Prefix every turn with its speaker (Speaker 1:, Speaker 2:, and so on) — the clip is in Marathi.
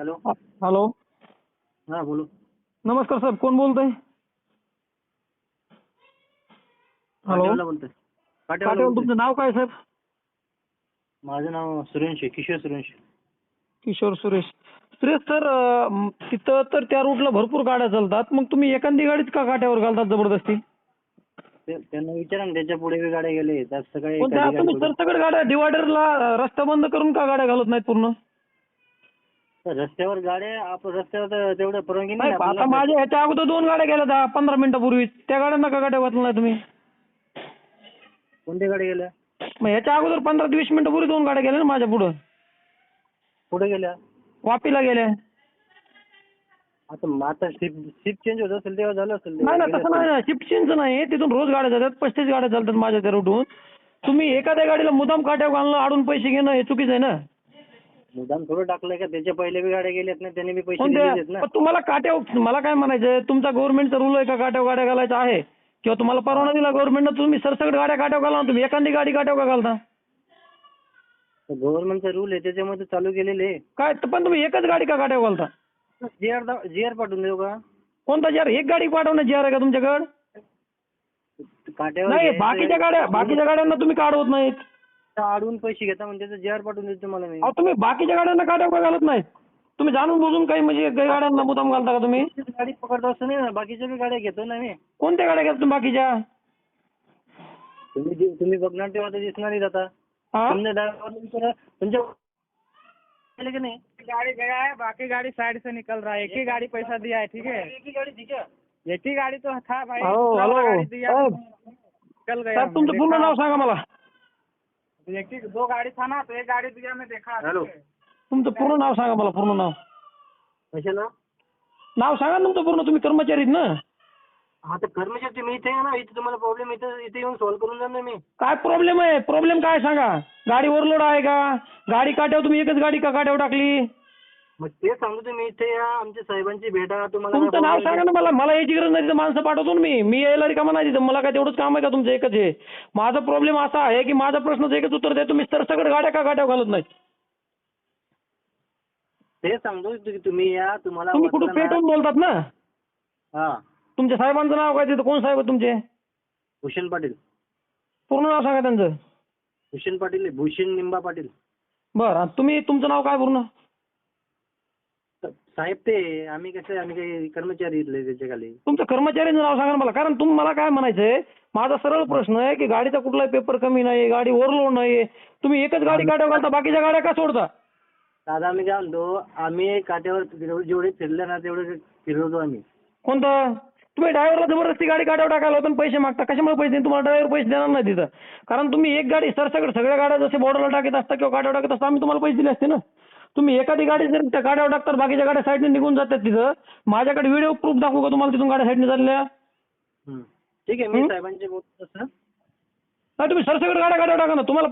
Speaker 1: हॅलो.
Speaker 2: हॅलो.
Speaker 1: हा बोलो.
Speaker 2: नमस्कार साहेब कोण बोलतंय? हॅलो.
Speaker 1: बोलतोय.
Speaker 2: तुमचं नाव काय साहेब?
Speaker 1: माझं नाव सुरेश आहे किशोर सुरेश
Speaker 2: किशोर सुरेश. सुरेश सर अं, तिथं तर त्या रूटला भरपूर गाड्या चालतात. मग तुम्ही एखादी गाडीच का काट्यावर घालतात जबरदस्ती?
Speaker 1: ते- त्यांना विचारा ना त्याच्या पुढे बी गाड्या गेले त्यात
Speaker 2: पण त्या तुम्ही
Speaker 1: गाडी
Speaker 2: सरसकट गाड्या डिवायडरला रस्ता बंद करून का गाड्या घालत नाहीत पूर्ण?
Speaker 1: रस्त्यावर गाड्या आपण रस्त्यावर तेवढं परवानगी नाही
Speaker 2: आता
Speaker 1: आपल्याला.
Speaker 2: माझ्या ह्याच्या अगोदर दोन गाड्या गेल्या दहा पंधरा मिनिटापूर्वी त्या गाड्यांना का गाड्या नाही तुम्ही?
Speaker 1: कोणत्या गाड्या गेल्या?
Speaker 2: मग ह्याच्या अगोदर पंधरा ते वीस मिनिटापूर्वी दोन गाड्या गेल्या ना माझ्या पुढं.
Speaker 1: कुठे गेल्या?
Speaker 2: वापीला गेल्या.
Speaker 1: आता मग आता शिफ्ट शिफ्ट चेंज होत असेल तेव्हा झालं असेल ते.
Speaker 2: नाही ना तसं नाही. ना शिफ्ट चेंज नाही. तिथून रोज गाड्या जातात पस्तीस गाड्या चालतात माझ्या त्या रूटहून तुम्ही एखाद्या गाडीला मुदाम काट्यावर घालणं अडून पैसे घेणं हे चुकीचं आहे ना?
Speaker 1: मुद्दाम थोडं टाकलंय का? त्याच्या पहिले बी गाड्या गेल्यात ना त्यांनी बी पैसे आहेत ना.
Speaker 2: पण तुम्हाला काट्यावर मला काय म्हणायचं तुमचा गव्हर्नमेंटचा रूल आहे का काट्यावर गाड्या घालायचा आहे? किंवा तुम्हाला परवाना दिला गव्हर्नमेंटनं तुम्ही सरसकट गाड्या काट्यावर घाला ना तुम्ही एखादी गाडी काट्यावर का घालता?
Speaker 1: गव्हर्नमेंटचा रूल आहे त्याच्यामध्ये चालू केलेले
Speaker 2: काय तर पण तुम्ही एकच गाडी का काट्यावर घालता?
Speaker 1: जी आर जी आर पाठवून देऊ का?
Speaker 2: कोणता जार एक गाडी पाठवणं जार आहे का तुमच्याकडं?
Speaker 1: काट्यावर
Speaker 2: नाही
Speaker 1: घ्यायचं
Speaker 2: बाकीच्या. गाड्या बाकीच्या गाड्यांना तुम्ही काढवत नाहीत.
Speaker 1: अडवून पैसे घेता म्हणजे त्याचं पाठवून देतो तुम्हाला मी.
Speaker 2: अहो तुम्ही बाकीच्या गाड्यांना का घालत नाहीत तुम्ही जाणून बुजून काही म्हणजे काही गाड्यांना मुदाम घालता का तुम्ही?
Speaker 1: गाडी पकडतो असं नाही ना बाकीच्या बी गाड्या घेतो ना मी.
Speaker 2: कोणत्या गाड्या घ्या तुम्ही बाकीच्या?
Speaker 1: तुम्ही जे- तुम्ही बघणार तेव्हा तर दिसणार नाही आता.
Speaker 2: हा?
Speaker 1: तुमच्या ड्रायव्हरला विचारा तुमच्या केलं की नाही?
Speaker 3: गाड़ी गया है बाकी गाड़ी साइड से निकल रहा. है एक ही गाड़ी पैसा दिया है ठीक है
Speaker 1: एक ही गाडी ठीक आहे.
Speaker 3: एक ही गाड़ी तो था भाई
Speaker 2: हेलो,
Speaker 3: दूसरा वाला
Speaker 2: हेलो,
Speaker 3: गाड़ी दिया.
Speaker 2: साहब।
Speaker 3: निकल गया
Speaker 2: साहेब तुमचं पूर्ण नाव सांगा मला.
Speaker 3: एक ही दो गाड़ी था ना तो एक गाड़ी दिया मैं देखा
Speaker 1: हेलो.
Speaker 2: तुमचं पूर्ण नाव सांगा मला पूर्ण नाव.
Speaker 1: कशाला
Speaker 2: नाव? सांगा ना तुमचं पूर्ण तुम्ही कर्मचारी आहेत ना.
Speaker 1: हा तर कर्मचारी तुम्ही इथे या ना इथे तुम्हाला प्रॉब्लेम इथे इथे येऊन सॉल्व्ह करून जाणार मी.
Speaker 2: काय प्रॉब्लेम आहे? प्रॉब्लेम काय सांगा? गाडी ओव्हरलोड आहे का? गाडी काट्यावर तुम्ही एकच गाडी का काट्यावर टाकली?
Speaker 1: मग ते सांगतो तुम्ही इथे या आमच्या साहेबांची भेटा तुम्हाला
Speaker 2: तुमचं नाव सांगा ना मला. मला याची गरज नाही तिथं माणसं पाठवतो ना मी. मी यायला रिकामा नाही तिथं. मला काय तेवढंच काम आहे का तुमचं एकच आहे माझा प्रॉब्लेम असा आहे की माझा प्रश्नाचं एकच उत्तर द्या तुम्ही सरसकट गाड्या का काट्यावर घालत नाही
Speaker 1: ते सांगतो की तुम्ही या तुम्हाला
Speaker 2: तुम्ही कुठं पेटवून बोलतात ना?
Speaker 1: हा.
Speaker 2: तुमच्या साहेबांचं नाव काय तिथं? कोण साहेब तुमचे?
Speaker 1: भूषण पाटील.
Speaker 2: पूर्ण नाव सांगा त्यांचं.
Speaker 1: भूषण पाटील भूषण निंबा पाटील.
Speaker 2: बरं तुम्ही तुमचं नाव काय पूर्ण?
Speaker 1: साहेब ते आम्ही कसं आम्ही काही कर्मचारी त्याच्याखाली
Speaker 2: तुमच्या कर्मचाऱ्यांचं नाव सांगा ना मला. कारण तुम्ही मला काय म्हणायचंय माझा सरळ प्रश्न आहे की गाडीचा कुठलाही पेपर कमी नाही गाडी ओव्हरलोड नाही तुम्ही एकच गाडी काट्यावर घालता बाकीच्या गाड्या का सोडता?
Speaker 1: दादा आम्ही काय म्हणतो आम्ही काट्यावर जेवढे जेवढे फिरले ना तेवढे फिरवतो आम्ही.
Speaker 2: कोणतं? तुम्ही ड्रायव्हरला जबरदस्ती गाडी काट्यावर टाकायला होता आणि पैसे मागता. कशामुळे पैसे देईन? तुम्हाला ड्रायव्हर पैसे देणार नाही तिथं. कारण तुम्ही एक गाडी सरसकट सगळ्या गाड्या जसे बॉर्डरला टाकत असता किंवा काट्यावर टाकत असता आम्ही तुम्हाला पैसे दिले असते ना? तुम्ही एखादी गाडी जर त्या गाड्यावर टाकतात बाकीच्या गाड्या साईडने निघून जातात तिथं माझ्याकडे व्हिडिओ प्रूफ दाखवू का तुम्हाला तिथून गाड्या साईडने चालल्या.
Speaker 1: ठीक आहे मी? साहेबांचे बोलतो तसं
Speaker 2: नाही तुम्ही सरसकट गाड्या काट्यावर टाका ना तुम्हाला